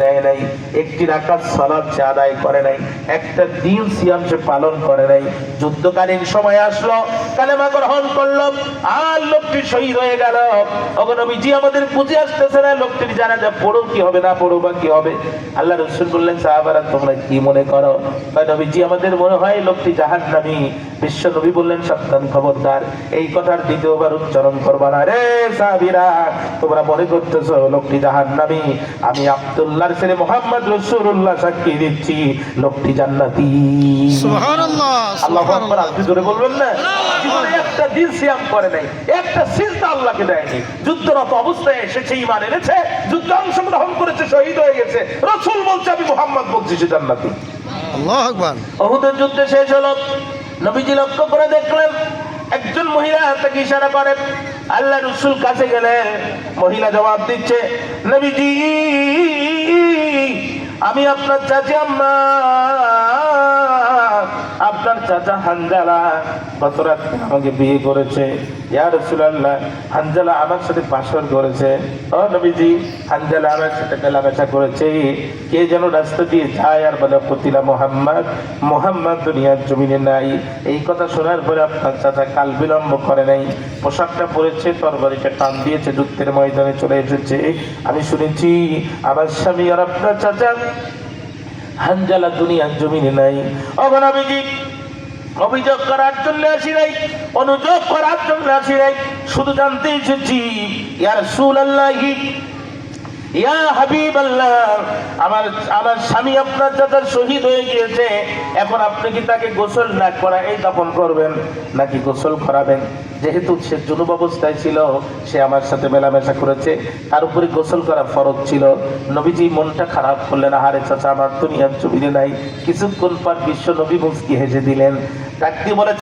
দেয় নাই, একটি সালাত সে আদায় করে নাই, একটা দিন সিয়াম সে পালন করে নাই, যুদ্ধকালীন সময় আসলো, কালেমা গ্রহণ করল, আর লোকটি হয়ে গেল। ওগো নবীজি, আমাদের বুঝে আসতেছে না, লোকটির জানা পড়ো কি হবে, না পড়ো বা কি হবে। আল্লাহ রসুল বললেন, সাহাবারা, তোমরা কি মনে করো? নবীজি, আমাদের মনে হয় লোকটি জাহাজ নামি বিশ্ব নবী বললেন, সাবধান খবরদার, এই কথার দ্বিতীয়বার উচ্চারণ করবা না রে সাহাবিরা। তোমরা মনে করতেছো লোকটি জাহান নামি আমি আব্দুল্লাহর ছেলে মোহাম্মদ রসুল্লাহ সাক্ষী দিচ্ছি লোকটি জান্নাতি। আল্লাহ আকবার আপনি জোরে বলবেন না? একটা দিন সিয়াম করে নাই একটা সিজদা আল্লাহকে দেয়নি। যুদ্ধরত অবস্থায় এসেছে ইমান এনেছে যুদ্ধে অংশগ্রহণ করেছে শহীদ হয়ে গেছে। রসুল বলছে আমি মোহাম্মদ বলছি সে জান্নাতি। আল্লাহ আকবার। অহুদের যুদ্ধে শেষ হলো। নবীজি লক্ষ্য করে দেখলেন একজন মহিলা তাকে ইশারা করেন আল্লাহ রসুল কাছে গেলে মহিলা জবাব দিচ্ছে নবীজি আমি আপনার চাচি আম্মা। চাচা হানজালা গত রাত্রে আমাকে বিয়ে করেছে। ইয়া রাসূলুল্লাহ, হানজালা আমার সাথে পাশর করেছে। ও নবীজি, হানজালা আমার সাথে মেলামেশা করেছে। কে যেন রাস্তা দিয়ে যায় আর বলে কতিলা মোহাম্মদ মোহাম্মদ দুনিয়ার জমিনে নাই। এই কথা শোনার পরে আপনার চাচা কাল বিলম্ব করে নাই। পোশাকটা পরেছে, তরবারিটা টান দিয়েছে, যুদ্ধের ময়দানে চলে এসেছে। আমি শুনেছি, আমার স্বামী আর আপনার চাচা হানজালা দুনিয়ার জমিনে নাই। অবনবীজি অভিযোগ করার জন্য আসি নাই অনুযোগ করার জন্য আসি নাই। শুধু জানতে এসেছি যেহেতু সে অবস্থায় ছিল, সে আমার সাথে মেলামেশা করেছে, তার উপরে গোসল করা ফরজ ছিল। নবীজি মনটা খারাপ করলেন, আহারে চাচা, আমার দুনিয়ার জমিনে নাই। কিছুক্ষণ পর বিশ্ব নবী মুসকি হেসে দিলেন। বলে